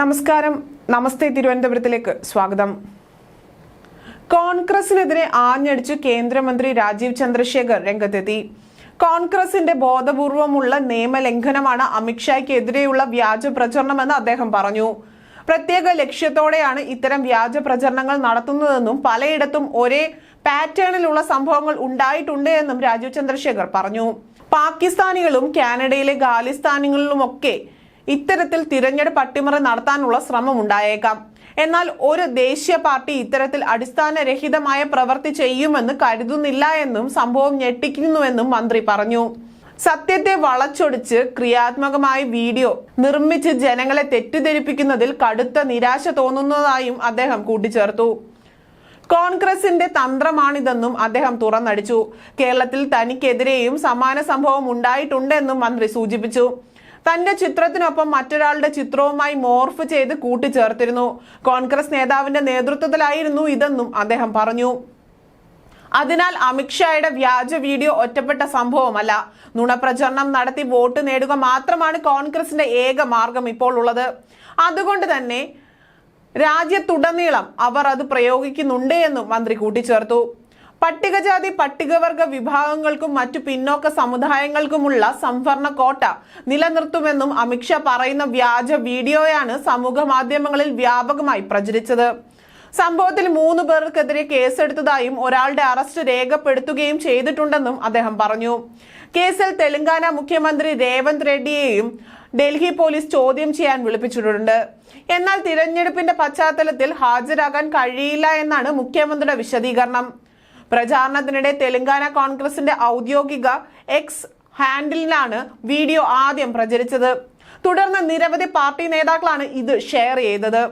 നമസ്കാരം. നമസ്തേ തിരുവനന്തപുരത്തിലേക്ക് സ്വാഗതം. കോൺഗ്രസിനെതിരെ ആഞ്ഞടിച്ച് കേന്ദ്രമന്ത്രി രാജീവ് ചന്ദ്രശേഖർ രംഗത്തെത്തി. കോൺഗ്രസിന്റെ ബോധപൂർവമുള്ള നിയമലംഘനമാണ് അമിത്ഷായ്ക്കെതിരെയുള്ള വ്യാജ പ്രചരണമെന്ന് അദ്ദേഹം പറഞ്ഞു. പ്രത്യേക ലക്ഷ്യത്തോടെയാണ് ഇത്തരം വ്യാജ പ്രചരണങ്ങൾ നടത്തുന്നതെന്നും പലയിടത്തും ഒരേ പാറ്റേണിലുള്ള സംഭവങ്ങൾ ഉണ്ടായിട്ടുണ്ട് എന്നും രാജീവ് ചന്ദ്രശേഖർ പറഞ്ഞു. പാകിസ്ഥാനികളും കാനഡയിലെ ഖാലിസ്ഥാനികളിലുമൊക്കെ ഇത്തരത്തിൽ തിരഞ്ഞെടുപ്പ് അട്ടിമറി നടത്താനുള്ള ശ്രമം ഉണ്ടായേക്കാം. എന്നാൽ ഒരു ദേശീയ പാർട്ടി ഇത്തരത്തിൽ അടിസ്ഥാനരഹിതമായ പ്രവൃത്തി ചെയ്യുമെന്ന് കരുതുന്നില്ല എന്നും സംഭവം ഞെട്ടിക്കുന്നുവെന്നും മന്ത്രി പറഞ്ഞു. സത്യത്തെ വളച്ചൊടിച്ച് ക്രിയാത്മകമായ വീഡിയോ നിർമ്മിച്ച് ജനങ്ങളെ തെറ്റിദ്ധരിപ്പിക്കുന്നതിൽ കടുത്ത നിരാശ തോന്നുന്നതായും അദ്ദേഹം കൂട്ടിച്ചേർത്തു. കോൺഗ്രസിന്റെ തന്ത്രമാണിതെന്നും അദ്ദേഹം തുറന്നടിച്ചു. കേരളത്തിൽ തനിക്കെതിരെയും സമാന സംഭവം ഉണ്ടായിട്ടുണ്ടെന്നും മന്ത്രി സൂചിപ്പിച്ചു. തന്റെ ചിത്രത്തിനൊപ്പം മറ്റൊരാളുടെ ചിത്രവുമായി മോർഫ് ചെയ്ത് കൂട്ടിച്ചേർത്തിരുന്നു. കോൺഗ്രസ് നേതാവിന്റെ നേതൃത്വത്തിലായിരുന്നു ഇതെന്നും അദ്ദേഹം പറഞ്ഞു. അതിനാൽ അമിത്ഷായുടെ വ്യാജ വീഡിയോ ഒറ്റപ്പെട്ട സംഭവമല്ല. നുണപ്രചരണം നടത്തി വോട്ട് നേടുക മാത്രമാണ് കോൺഗ്രസിന്റെ ഏക മാർഗം ഇപ്പോൾ ഉള്ളത്. അതുകൊണ്ട് തന്നെ രാജ്യത്തുടനീളം അവർ അത് പ്രയോഗിക്കുന്നുണ്ട് എന്നും മന്ത്രി കൂട്ടിച്ചേർത്തു. പട്ടികജാതി പട്ടികവർഗ വിഭാഗങ്ങൾക്കും മറ്റു പിന്നോക്ക സമുദായങ്ങൾക്കുമുള്ള സംവരണ കോട്ട നിലനിർത്തുമെന്നും അമിത്ഷാ പറയുന്ന വ്യാജ വീഡിയോയാണ് സമൂഹ മാധ്യമങ്ങളിൽ വ്യാപകമായി പ്രചരിച്ചത്. സംഭവത്തിൽ മൂന്ന് പേർക്കെതിരെ കേസെടുത്തതായും ഒരാളുടെ അറസ്റ്റ് രേഖപ്പെടുത്തുകയും ചെയ്തിട്ടുണ്ടെന്നും അദ്ദേഹം പറഞ്ഞു. കേസിൽ തെലങ്കാന മുഖ്യമന്ത്രി രേവന്ത് റെഡ്ഡിയെയും ഡൽഹി പോലീസ് ചോദ്യം ചെയ്യാൻ വിളിപ്പിച്ചിട്ടുണ്ട്. എന്നാൽ തിരഞ്ഞെടുപ്പിന്റെ പശ്ചാത്തലത്തിൽ ഹാജരാകാൻ കഴിയില്ല എന്നാണ് മുഖ്യമന്ത്രിയുടെ വിശദീകരണം. പ്രചാരണത്തിനിടെ തെലങ്കാന കോൺഗ്രസിന്റെ ഔദ്യോഗിക എക്സ് ഹാൻഡിലിലാണ് വീഡിയോ ആദ്യം പ്രചരിച്ചത്. തുടർന്ന് നിരവധി പാർട്ടി നേതാക്കളാണ് ഇത് ഷെയർ ചെയ്തത്.